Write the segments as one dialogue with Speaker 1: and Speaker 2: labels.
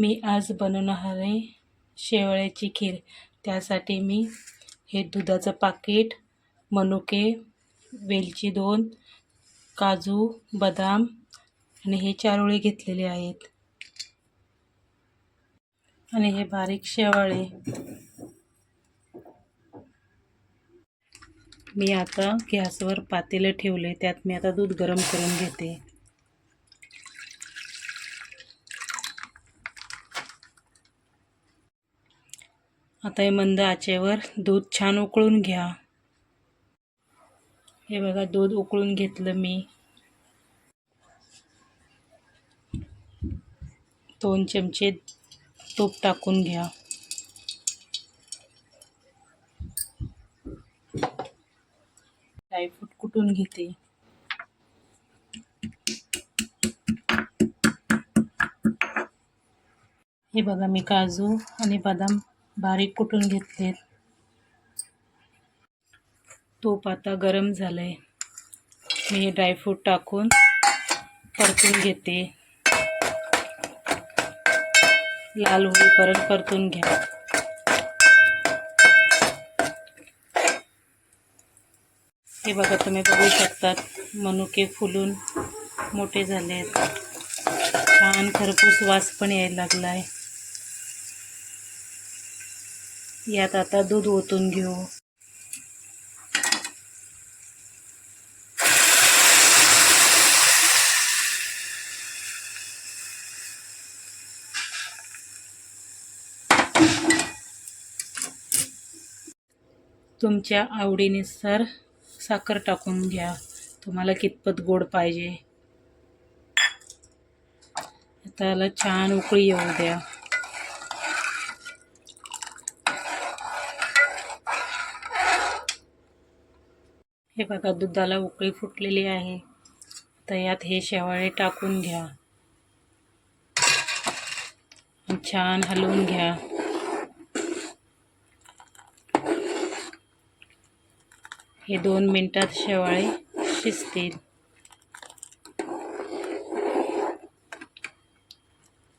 Speaker 1: मी आज बनवणार आहे शेवळ्याची खीर. त्यासाठी मी हे दुधाचं पाकिट मनुके वेलची दोन काजू बदाम आणि हे चारोळे घेतलेले आहेत. आणि हे बारीक शेवाळे. मी आता गॅसवर पातेलं ठेवले त्यात मी आता दूध गरम करून घेते. आता हे मंद आचेवर दूध छान उकळून घ्या. हे बघा दूध उकळून घेतलं मी. दोन चमचे तूप टाकून घ्या. ड्रायफ्रूट कुटून घेते? हे बघा मी काजू आणि बदाम बारीक कुटून घेतलेत. तूप आता गरम झालं आहे मी हे ड्रायफ्रूट टाकून परतून घेते. लाल होईपर्यंत परतून घ्या. हे बघा तुम्ही बघू शकतात मनुके फुलून मोठे झाले आहेत छान खरपूस वास पण यायला लागला आहे यात आता दूध ओतून घेऊ. तुमच्या आवडीनुसार साखर टाकून घ्या. तुम्हाला कितपत गोड पाहिजे. आता याला छान उकळी येऊ द्या. हे बघा दुधाला उकळी फुटलेली आहे. तर यात हे शेवाळे टाकून घ्या. छान हलवून घ्या. हे दोन मिनटात शेवाळे शिजतील.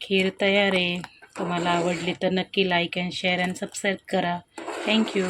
Speaker 1: खीर तयार आहे. तुम्हाला आवडली तर नक्की like and share and subscribe करा. Thank you